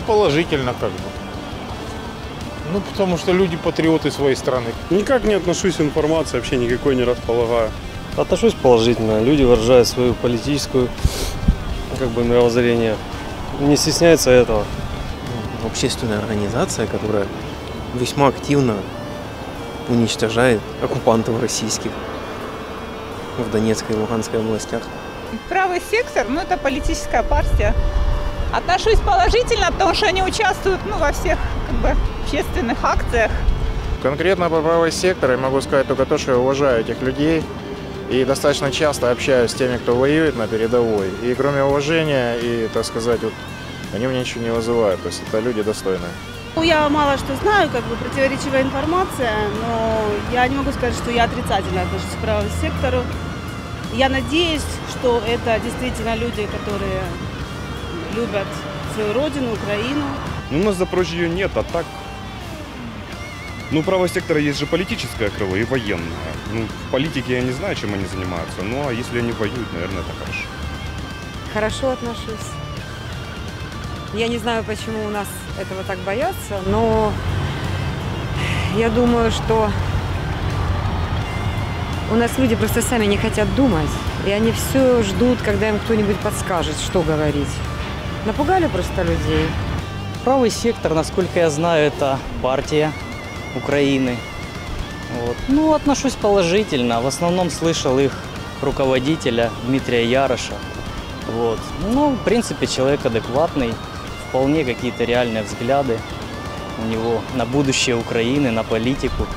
положительно как бы. Ну, потому что люди патриоты своей страны. Никак не отношусь к информации, вообще никакой не располагаю. Отношусь положительно. Люди выражают свою политическую как бы мировоззрение. Не стесняются этого. общественная организация, которая весьма активно уничтожает оккупантов российских в Донецкой и Луганской областях. Правый сектор, ну это политическая партия. Отношусь положительно, потому что они участвуют ну, во всех как бы, общественных акциях. Конкретно по правый сектор я могу сказать только то, что я уважаю этих людей и достаточно часто общаюсь с теми, кто воюет на передовой. И кроме уважения и, так сказать, вот, они мне ничего не вызывают. То есть это люди достойные. Ну, Я мало что знаю, как бы противоречивая информация, но я не могу сказать, что я отрицательно отношусь к правому сектору. Я надеюсь, что это действительно люди, которые любят свою родину, Украину. Ну, у нас в Запорожье ее нет, а так... Ну, правого сектора есть же политическое крыло и военное. Ну, в политике я не знаю, чем они занимаются, ну, а если они воюют, наверное, это хорошо. Хорошо отношусь. Я не знаю, почему у нас этого так боятся, но я думаю, что у нас люди просто сами не хотят думать, и они все ждут, когда им кто-нибудь подскажет, что говорить. Напугали просто людей. Правый сектор, насколько я знаю, это партия Украины. Вот. Ну, отношусь положительно. В основном слышал их руководителя Дмитрия Яроша. Вот. Ну, в принципе, человек адекватный, вполне какие-то реальные взгляды у него на будущее Украины, на политику.